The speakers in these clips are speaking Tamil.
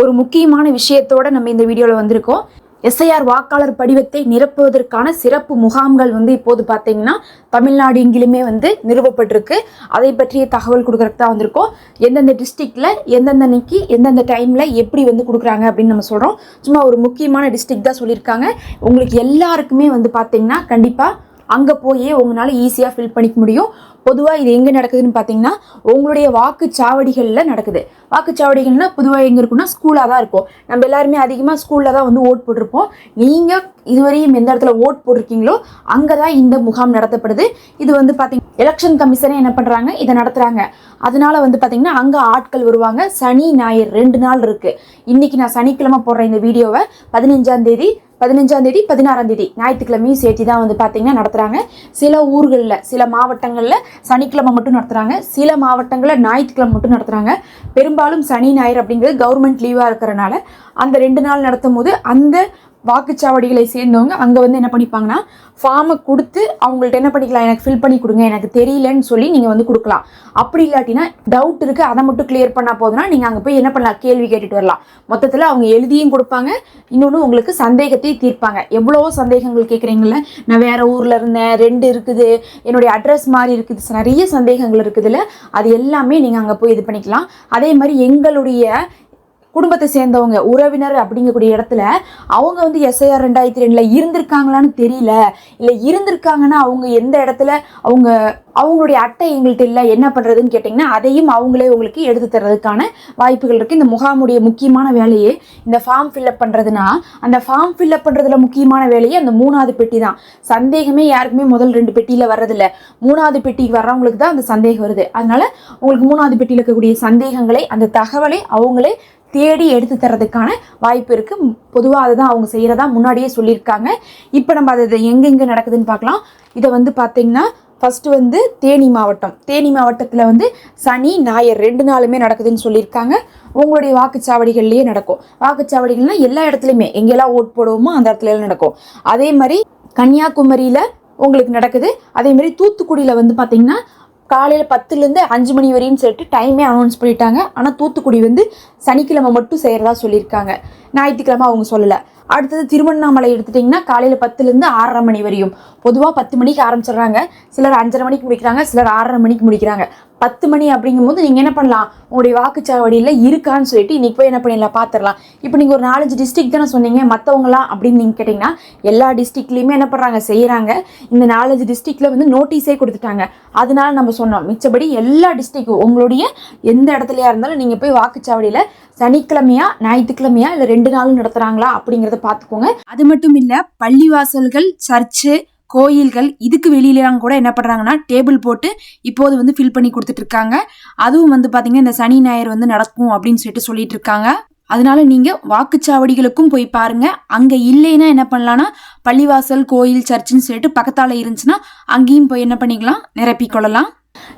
ஒரு முக்கியமான விஷயத்தோட நம்ம இந்த வீடியோவில் வந்திருக்கோம். எஸ்ஐஆர் வாக்காளர் படிவத்தை நிரப்புவதற்கான சிறப்பு முகாம்கள் வந்து இப்போது பார்த்தீங்கன்னா தமிழ்நாடு எங்கிலுமே வந்து நிறுவப்பட்டிருக்கு. அதை பற்றிய தகவல் கொடுக்குறதுக்கு தான் வந்திருக்கோம். எந்தெந்த டிஸ்ட்ரிக்டில் எந்தெந்த அன்னைக்கு எந்தெந்த டைமில் எப்படி வந்து கொடுக்குறாங்க அப்படின்னு நம்ம சொல்கிறோம் சும்மா ஒரு முக்கியமான டிஸ்ட்ரிக்ட் தான் சொல்லியிருக்காங்க. உங்களுக்கு எல்லாருக்குமே வந்து பார்த்தீங்கன்னா கண்டிப்பாக அங்கே போய் உங்களால் ஈஸியாக ஃபில் பண்ணிக்க முடியும். பொதுவாக இது எங்கே நடக்குதுன்னு பார்த்தீங்கன்னா உங்களுடைய வாக்குச்சாவடிகளில் நடக்குது. வாக்குச்சாவடிகள்னா பொதுவாக எங்கே இருக்குன்னா ஸ்கூலாக தான் இருக்கும். நம்ம எல்லாருமே அதிகமாக ஸ்கூலில் தான் வந்து ஓட் போட்டிருப்போம். நீங்கள் இதுவரையும் எந்த இடத்துல ஓட் போட்டிருக்கீங்களோ அங்கே தான் இந்த முகாம் நடத்தப்படுது. இது வந்து பார்த்தீங்கன்னா எலெக்ஷன் கமிஷனே என்ன பண்ணுறாங்க இதை நடத்துகிறாங்க அதனால வந்து பார்த்தீங்கன்னா அங்கே ஆட்கள் வருவாங்க. சனி ஞாயிறு ரெண்டு நாள் இருக்குது இன்றைக்கி நான் சனிக்கிழமை போடுற இந்த வீடியோவை. பதினஞ்சாம் தேதி பதினஞ்சாம் தேதி பதினாறாம் தேதி. ஞாயிற்றுக்கிழமையும் சேர்த்து தான் வந்து பார்த்தீங்கன்னா நடத்துகிறாங்க சில ஊர்களில் சில மாவட்டங்களில் சனிக்கிழமை மட்டும் நடத்துகிறாங்க சில மாவட்டங்களில் ஞாயிற்றுக்கிழமை மட்டும் நடத்துகிறாங்க பெரும்பாலும் சனி ஞாயிறு அப்படிங்கிறது கவர்மெண்ட் லீவாக இருக்கிறனால அந்த ரெண்டு நாள் நடத்தும் போது அந்த வாக்குச்சாவடிகளை சேர்ந்தவங்க அங்கே வந்து என்ன பண்ணிப்பாங்கன்னா ஃபார்மை கொடுத்து அவங்கள்ட்ட என்ன பண்ணிக்கலாம் எனக்கு ஃபில் பண்ணி கொடுங்க எனக்கு தெரியலன்னு சொல்லி நீங்கள் வந்து கொடுக்கலாம். அப்படி இல்லாட்டினா டவுட் இருக்குது அதை மட்டும் கிளியர் பண்ணால் போதுனா நீங்கள் அங்கே போய் என்ன பண்ணலாம் கேள்வி கேட்டுட்டு வரலாம். மொத்தத்தில் அவங்க எழுதியும் கொடுப்பாங்க இன்னொன்று உங்களுக்கு சந்தேகத்தையும் தீர்ப்பாங்க. எவ்வளவோ சந்தேகங்கள் கேட்குறீங்கள நான் வேறு ஊரில் இருந்தேன் ரெண்டு இருக்குது என்னுடைய அட்ரஸ் மாதிரி இருக்குது நிறைய சந்தேகங்கள் இருக்குதுல்ல அது எல்லாமே நீங்கள் அங்கே போய் இது பண்ணிக்கலாம். அதே மாதிரி எங்களுடைய குடும்பத்தை சேர்ந்தவங்க உறவினர் அப்படிங்கக்கூடிய இடத்துல அவங்க வந்து எஸ்ஐஆர் ரெண்டாயிரத்தி ரெண்டில் இருந்திருக்காங்களான்னு தெரியல. இல்லை இருந்திருக்காங்கன்னா அவங்க எந்த இடத்துல அவங்க அவங்களுடைய அட்டை எங்கள்கிட்ட இல்லை என்ன பண்ணுறதுன்னு கேட்டிங்கன்னா அதையும் அவங்களே உங்களுக்கு எடுத்து தர்றதுக்கான வாய்ப்புகள் இருக்குது இந்த முகாமுடைய முக்கியமான வேலையே இந்த ஃபார்ம் ஃபில்அப் பண்ணுறதுனா அந்த ஃபார்ம் ஃபில்அப் பண்ணுறதுல முக்கியமான வேலையே அந்த மூணாவது பெட்டி தான். சந்தேகமே யாருக்குமே முதல் ரெண்டு பெட்டியில் வர்றதில்ல. மூணாவது பெட்டிக்கு வர்றவங்களுக்கு தான் அந்த சந்தேகம் வருது. அதனால் உங்களுக்கு மூணாவது பெட்டியில் இருக்கக்கூடிய சந்தேகங்களை அந்த தகவலை அவங்களே தேடி எடுத்து தரதுக்கான வாய்ப்பு இருக்குது பொதுவாக அதை தான் அவங்க செய்கிறதா முன்னாடியே சொல்லியிருக்காங்க. இப்போ நம்ம அதை எங்கெங்கே நடக்குதுன்னு பார்க்கலாம். இதை வந்து பார்த்திங்கன்னா ஃபஸ்ட்டு வந்து தேனி மாவட்டம். தேனி மாவட்டத்தில் வந்து சனி ஞாயிறு ரெண்டு நாளுமே நடக்குதுன்னு சொல்லியிருக்காங்க. உங்களுடைய வாக்குச்சாவடிகள்லேயே நடக்கும். வாக்குச்சாவடிகள்னால் எல்லா இடத்துலையுமே எங்கெல்லாம் ஓட் போடுவோமோ அந்த இடத்துல நடக்கும். அதே மாதிரி கன்னியாகுமரியில் உங்களுக்கு நடக்குது. அதே மாதிரி தூத்துக்குடியில் வந்து பார்த்திங்கன்னா காலையில் பத்துலேருந்து அஞ்சு மணி வரையும் சொல்லிட்டு டைமே அனௌன்ஸ் பண்ணிட்டாங்க. ஆனால் தூத்துக்குடி வந்து சனிக்கிழமை மட்டும் செய்கிறதா சொல்லியிருக்காங்க. ஞாயிற்றுக்கிழமை அவங்க சொல்லலை. அடுத்தது திருவண்ணாமலை எடுத்துட்டிங்கன்னா காலையில் பத்துலேருந்து ஆறரை மணி வரையும். பொதுவாக பத்து மணிக்கு ஆரம்பிச்சிடுறாங்க. சிலர் அஞ்சரை மணிக்கு முடிக்கிறாங்க சிலர் ஆறரை மணிக்கு முடிக்கிறாங்க. பத்து மணி அப்படிங்கும்போது நீங்கள் என்ன பண்ணலாம்? உங்களுடைய வாக்குச்சாவடியில் இருக்கான்னு சொல்லிட்டு இன்றைக்கி போய் என்ன பண்ணிடலாம்? பார்த்துடலாம் இப்போ நீங்கள் ஒரு நாலஞ்சு டிஸ்ட்ரிக் தானே சொன்னீங்க. மற்றவங்களாம் அப்படின்னு நீங்கள் கேட்டிங்கன்னா எல்லா டிஸ்ட்ரிக்ட்லேயுமே என்ன பண்ணுறாங்க செய்கிறாங்க இந்த நாலஞ்சு டிஸ்ட்ரிக்டில் வந்து நோட்டீஸே கொடுத்துட்டாங்க. அதனால நம்ம சொன்னோம். மிச்சபடி எல்லா டிஸ்ட்ரிக்கும் உங்களுடைய எந்த இடத்துலையா இருந்தாலும் நீங்கள் போய் வாக்குச்சாவடியில் சனிக்கிழமையா ஞாயிற்றுக்கிழமையா இல்லை ரெண்டு நாளும் நடத்துகிறாங்களா அப்படிங்கிறத பார்த்துக்கோங்க. அது மட்டும் இல்லை பள்ளிவாசல்கள் சர்ச்சு கோயில்கள் இதுக்கு வெளியிலலாம் கூட என்ன பண்ணுறாங்கன்னா டேபிள் போட்டு இப்போது வந்து ஃபில் பண்ணி கொடுத்துட்டு இருக்காங்க அதுவும் வந்து பார்த்தீங்கன்னா இந்த சனி ஞாயிறு வந்து நடக்கும் அப்படின்னு சொல்லிட்டு சொல்லிட்டு இருக்காங்க அதனால நீங்கள் வாக்குச்சாவடிகளுக்கும் போய் பாருங்கள் அங்கே இல்லைன்னா என்ன பண்ணலான்னா பள்ளிவாசல் கோயில் சர்ச்சுன்னு சொல்லிட்டு பக்கத்தால் இருந்துச்சுன்னா அங்கேயும் போய் என்ன பண்ணிக்கலாம் நிரப்பிக்கொள்ளலாம்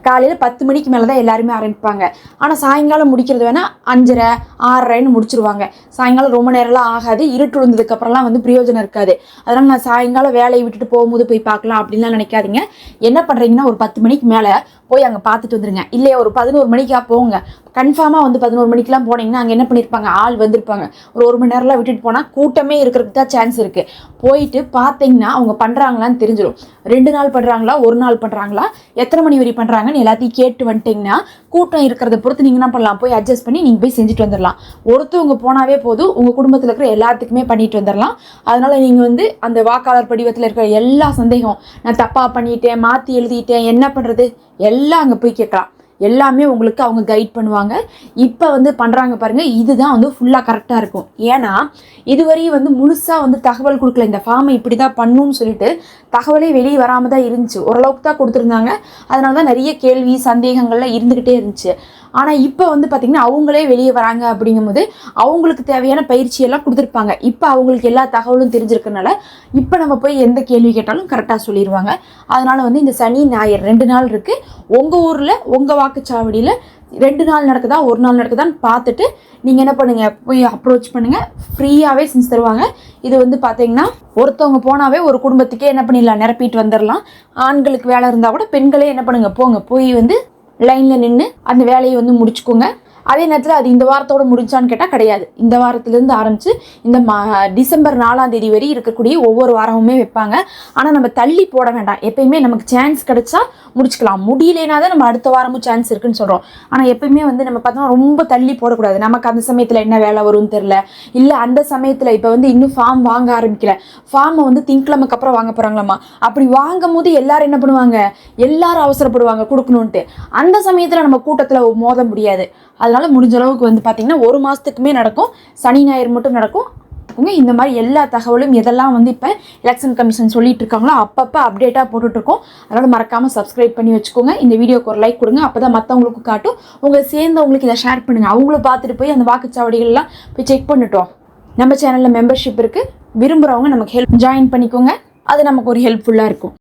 காலையில் பத்து மணிக்கு மேலே தான் எல்லாருமே ஆரம்பிப்பாங்க. ஆனால் சாயங்காலம் முடிக்கிறது வேணால் அஞ்சரை ஆறரைன்னு முடிச்சிருவாங்க. சாயங்காலம் ரொம்ப நேரம்லாம் ஆகாது. இருட்டு விழுந்ததுக்கப்புறம்லாம் வந்து பிரயோஜனம் இருக்காது. அதனால் நான் சாயங்காலம் வேலையை விட்டுட்டு போகும்போது போய் பார்க்கலாம் அப்படின்லாம் நினைக்காதீங்க. என்ன பண்ணுறீங்கன்னா ஒரு பத்து மணிக்கு மேலே போய் அங்கே பார்த்துட்டு வந்துருங்க. இல்லையா ஒரு பதினோரு மணிக்கா போங்க. கன்ஃபார்மாக வந்து பதினோரு மணிக்கெலாம் போனீங்கன்னா அங்கே என்ன பண்ணியிருப்பாங்க ஆள் வந்திருப்பாங்க. ஒரு ஒரு மணி நேரம்லாம் விட்டுட்டு போனால் கூட்டமே இருக்கிறதுக்கு தான் சான்ஸ் இருக்குது போயிட்டு பார்த்தீங்கன்னா அவங்க பண்ணுறாங்களான்னு தெரிஞ்சிடும் ரெண்டு நாள் பண்ணுறாங்களா ஒரு நாள் பண்ணுறாங்களா எத்தனை மணி வரை பண்ணுறாங்கன்னு எல்லாத்தையும் கேட்டு வந்துட்டிங்கன்னா கூட்டம் இருக்கிறத பொறுத்து நீங்கள் என்ன பண்ணலாம்? போய் அட்ஜஸ்ட் பண்ணி நீங்கள் போய் செஞ்சுட்டு வந்துடலாம் ஒருத்தவங்க போனாவே போதும். உங்கள் குடும்பத்தில் இருக்கிற எல்லாத்துக்குமே பண்ணிட்டு வந்துடலாம் அதனால் நீங்கள் வந்து அந்த வாக்காளர் படிவத்தில் இருக்கிற எல்லா சந்தேகம் நான் தப்பாக பண்ணிட்டேன் மாற்றி எழுதிட்டேன் என்ன பண்ணுறது எல்லாம் அங்கே போய் கேட்கலாம். எல்லாமே உங்களுக்கு அவங்க கைட் பண்ணுவாங்க. இப்போ வந்து பண்ணுறாங்க பாருங்கள் இதுதான் வந்து ஃபுல்லாக கரெக்டாக இருக்கும். ஏன்னா இதுவரையும் வந்து முழுசாக வந்து தகவல் கொடுக்கல. இந்த ஃபார்மை இப்படி தான் பண்ணுன்னு சொல்லிட்டு தகவலே வெளியே வராமல் தான் இருந்துச்சு. ஓரளவுக்கு தான் கொடுத்துருந்தாங்க. அதனால தான் நிறைய கேள்வி சந்தேகங்கள்லாம் இருந்துக்கிட்டே இருந்துச்சு. ஆனால் இப்போ வந்து பார்த்திங்கன்னா அவங்களே வெளியே வராங்க அப்படிங்கும்போது அவங்களுக்கு தேவையான பயிற்சியெல்லாம் கொடுத்துருப்பாங்க. இப்போ அவங்களுக்கு எல்லா தகவலும் தெரிஞ்சிருக்கனால இப்போ நம்ம போய் எந்த கேள்வி கேட்டாலும் கரெக்டாக சொல்லிடுவாங்க அதனால் வந்து இந்த சனி ஞாயிறு ரெண்டு நாள் இருக்குது உங்கள் ஊரில் உங்கள் வாக்குச்சாவடியில் ரெண்டு நாள் நடக்குதா ஒரு நாள் நடக்குதான்னு பார்த்துட்டு நீங்கள் என்ன பண்ணுங்கள் போய் அப்ரோச் பண்ணுங்கள் ஃப்ரீயாகவே செஞ்சு தருவாங்க. இது வந்து பார்த்தீங்கன்னா ஒருத்தவங்க போனாவே ஒரு குடும்பத்துக்கே என்ன பண்ணிடலாம் நிரப்பிட்டு வந்துடலாம். ஆண்களுக்கு வேலை இருந்தால் கூட பெண்களே என்ன பண்ணுங்கள் போங்க. போய் வந்து லைனில் நின்று அந்த வேலையை வந்து முடிச்சுக்கோங்க. அதே நேரத்தில் அது இந்த வாரத்தோடு முடிஞ்சான்னு கேட்டால் கிடையாது. இந்த வாரத்திலேருந்து ஆரம்பித்து இந்த மா டிசம்பர் நாலாம் தேதி வரை இருக்கக்கூடிய ஒவ்வொரு வாரமுமே வைப்பாங்க. ஆனால் நம்ம தள்ளி போட வேண்டாம். எப்பயுமே நமக்கு சான்ஸ் கிடைச்சா முடிச்சுக்கலாம். முடியலனா தான் நம்ம அடுத்த வாரமும் சான்ஸ் இருக்குன்னு சொல்கிறோம் ஆனால் எப்பயுமே வந்து நம்ம பார்த்தோம்னா ரொம்ப தள்ளி போடக்கூடாது. நமக்கு அந்த சமயத்தில் என்ன வேலை வரும்னு தெரில இல்லை அந்த சமயத்தில் இப்போ வந்து இன்னும் ஃபார்ம் வாங்க ஆரம்பிக்கல. ஃபார்மை வந்து திங்கிழமைக்கு அப்புறம் வாங்க போகிறாங்களாமா அப்படி வாங்கும் போது எல்லாரும் என்ன பண்ணுவாங்க? எல்லாரும் அவசரப்படுவாங்க கொடுக்கணுன்ட்டு அந்த சமயத்தில் நம்ம கூட்டத்தில் மோத முடியாது. அதனால அதனால் முடிஞ்ச அளவுக்கு வந்து பார்த்திங்கன்னா ஒரு மாதத்துக்குமே நடக்கும். சனி ஞாயிறு மட்டும் நடக்கும். உங்க இந்த மாதிரி எல்லா தகவலும் எதெல்லாம் வந்து இப்போ எலெக்ஷன் கமிஷன் சொல்லிட்டு இருக்காங்களோ அப்பப்போ அப்டேட்டாக போட்டுட்ருக்கோம் அதனால் மறக்காமல் சப்ஸ்கிரைப் பண்ணி வச்சுக்கோங்க. இந்த வீடியோக்கு ஒரு லைக் கொடுங்க. அப்போ தான் மற்றவங்களுக்கு காட்டும். உங்களை சேர்ந்தவங்களுக்கு இதை ஷேர் பண்ணுங்கள் அவங்களும் பார்த்துட்டு போய் அந்த வாக்குச்சாவடிகள்லாம் போய் செக் பண்ணிட்டோம். நம்ம சேனலில் மெம்பர்ஷிப் இருக்குது விரும்புகிறவங்க நமக்கு ஹெல்ப் ஜாயின் பண்ணிக்கோங்க. அது நமக்கு ஒரு ஹெல்ப்ஃபுல்லாக இருக்கும்.